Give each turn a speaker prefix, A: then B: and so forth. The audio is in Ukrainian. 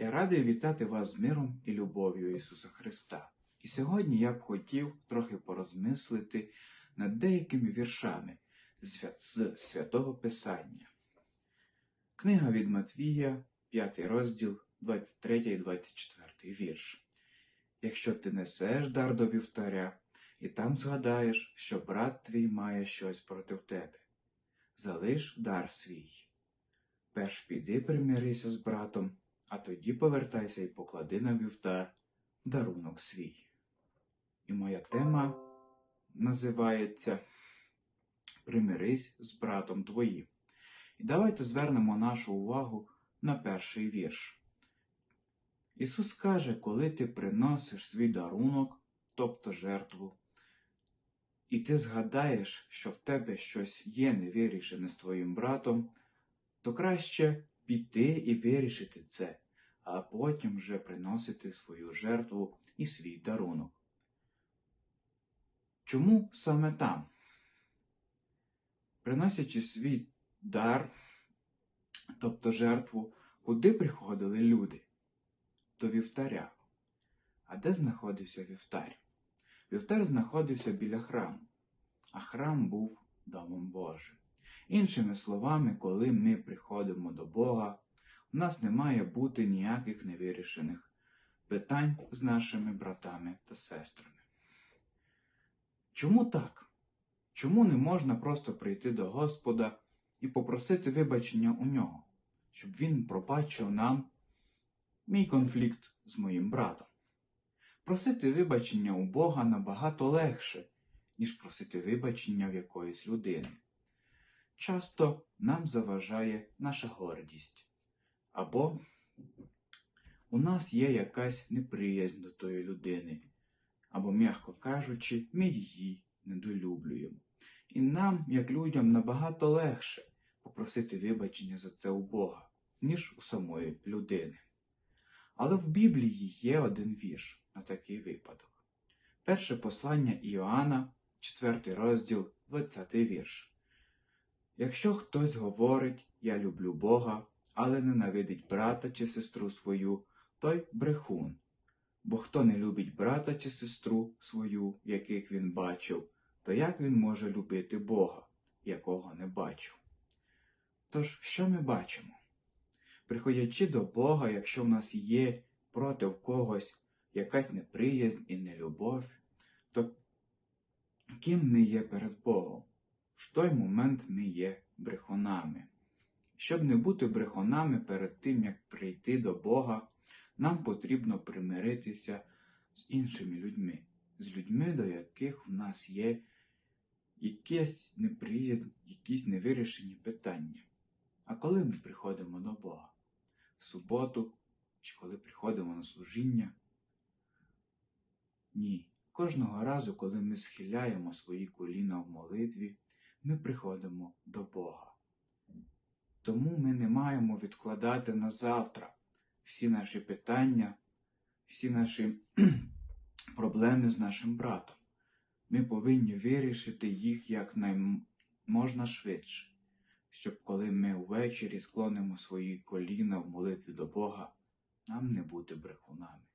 A: Я радий вітати вас з миром і любов'ю Ісуса Христа. І сьогодні я б хотів трохи порозмислити над деякими віршами з Святого Писання. Книга від Матвія, 5 розділ, 23 і 24 вірш. Якщо ти несеш дар до вівтаря, і там згадаєш, що брат твій має щось проти тебе, залиш дар свій. Перш піди примирися з братом, а тоді повертайся і поклади на вівтар дарунок свій. І моя тема називається Примирись з братом твоїм. І давайте звернемо нашу увагу на перший вірш. Ісус каже, коли ти приносиш свій дарунок, тобто жертву, і ти згадаєш, що в тебе щось є невирішене з твоїм братом, то краще піти і вирішити це, а потім вже приносити свою жертву і свій дарунок. Чому саме там? Приносячи свій дар, тобто жертву, куди приходили люди? До вівтаря. А де знаходився вівтар? Вівтар знаходився біля храму, а храм був домом Божим. Іншими словами, коли ми приходимо до Бога, у нас не має бути ніяких невирішених питань з нашими братами та сестрами. Чому так? Чому не можна просто прийти до Господа і попросити вибачення у нього, щоб він пробачив нам мій конфлікт з моїм братом? Просити вибачення у Бога набагато легше, ніж просити вибачення в якоїсь людини. Часто нам заважає наша гордість, або у нас є якась неприязнь до тої людини, або, м'яко кажучи, ми її недолюблюємо. І нам, як людям, набагато легше попросити вибачення за це у Бога, ніж у самої людини. Але в Біблії є один вірш на такий випадок. Перше послання Іоанна, 4 розділ, 20 вірш. Якщо хтось говорить, я люблю Бога, але ненавидить брата чи сестру свою, той брехун. Бо хто не любить брата чи сестру свою, яких він бачив, то як він може любити Бога, якого не бачив? Тож, що ми бачимо? Приходячи до Бога, якщо в нас є проти когось якась неприязнь і нелюбов, то ким ми є перед Богом? В той момент ми є брехунами. Щоб не бути брехунами перед тим, як прийти до Бога, нам потрібно примиритися з іншими людьми, з людьми, до яких в нас є якась неприязнь, якісь невирішені питання. А коли ми приходимо до Бога? В суботу чи коли приходимо на служіння? Ні. Кожного разу, коли ми схиляємо свої коліна в молитві, ми приходимо до Бога. Тому ми не маємо відкладати на завтра всі наші питання, всі наші проблеми з нашим братом. Ми повинні вирішити їх як можна швидше, щоб коли ми ввечері склонимо свої коліна в молитві до Бога, нам не бути брехунами.